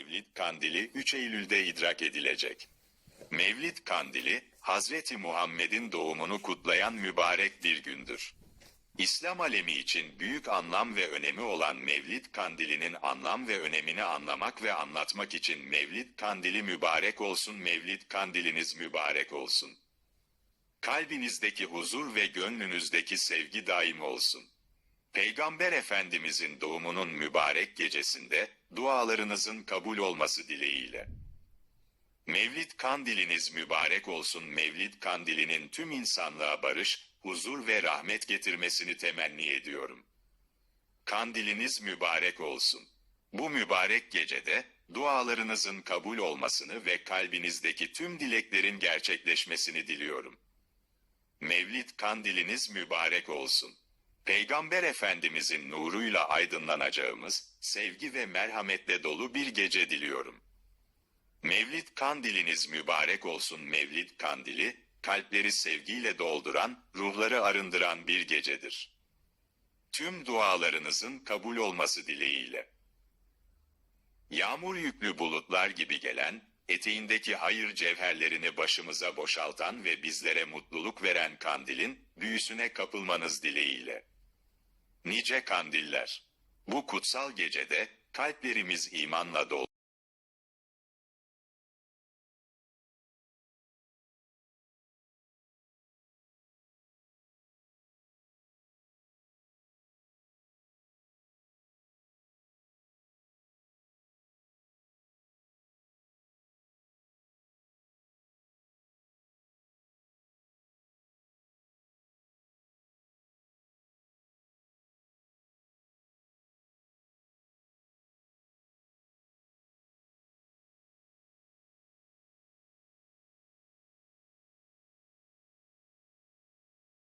Mevlid Kandili 3 Eylül'de idrak edilecek. Mevlid Kandili, Hazreti Muhammed'in doğumunu kutlayan mübarek bir gündür. İslam alemi için büyük anlam ve önemi olan Mevlid Kandili'nin anlam ve önemini anlamak ve anlatmak için Mevlid Kandili mübarek olsun, Mevlid Kandiliniz mübarek olsun. Kalbinizdeki huzur ve gönlünüzdeki sevgi daim olsun. Peygamber Efendimizin doğumunun mübarek gecesinde dualarınızın kabul olması dileğiyle. Mevlid kandiliniz mübarek olsun. Mevlid kandilinin tüm insanlığa barış, huzur ve rahmet getirmesini temenni ediyorum. Kandiliniz mübarek olsun. Bu mübarek gecede dualarınızın kabul olmasını ve kalbinizdeki tüm dileklerin gerçekleşmesini diliyorum. Mevlid kandiliniz mübarek olsun. Peygamber Efendimizin nuruyla aydınlanacağımız, sevgi ve merhametle dolu bir gece diliyorum. Mevlid kandiliniz mübarek olsun Mevlid kandili, kalpleri sevgiyle dolduran, ruhları arındıran bir gecedir. Tüm dualarınızın kabul olması dileğiyle. Yağmur yüklü bulutlar gibi gelen, eteğindeki hayır cevherlerini başımıza boşaltan ve bizlere mutluluk veren kandilin, büyüsüne kapılmanız dileğiyle. Nice kandiller. Bu kutsal gecede, kalplerimiz imanla dolu.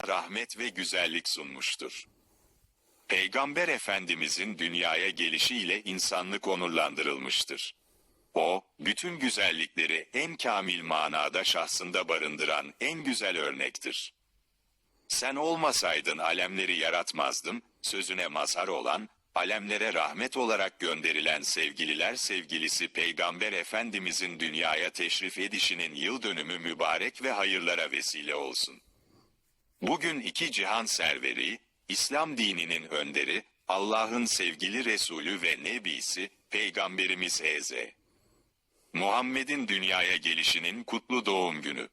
Rahmet ve güzellik sunmuştur. Peygamber Efendimizin dünyaya gelişiyle insanlık onurlandırılmıştır. O, bütün güzellikleri en kamil manada şahsında barındıran en güzel örnektir. Sen olmasaydın alemleri yaratmazdım, sözüne mazhar olan, alemlere rahmet olarak gönderilen sevgililer sevgilisi Peygamber Efendimizin dünyaya teşrif edişinin yıl dönümü mübarek ve hayırlara vesile olsun. Bugün iki cihan serveri, İslam dininin önderi, Allah'ın sevgili Resulü ve Nebisi, Peygamberimiz Hz. Muhammed'in dünyaya gelişinin kutlu doğum günü.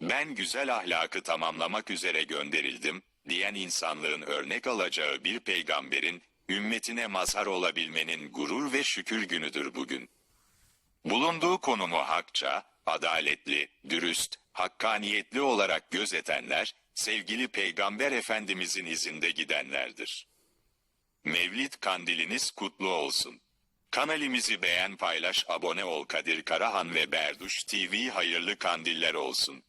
Ben güzel ahlakı tamamlamak üzere gönderildim, diyen insanlığın örnek alacağı bir peygamberin, ümmetine mazhar olabilmenin gurur ve şükür günüdür bugün. Bulunduğu konumu hakça, adaletli, dürüst, hakkaniyetli olarak gözetenler, sevgili Peygamber Efendimizin izinde gidenlerdir. Mevlid kandiliniz kutlu olsun. Kanalimizi beğen paylaş abone ol Kadir Karahan ve Berduş TV hayırlı kandiller olsun.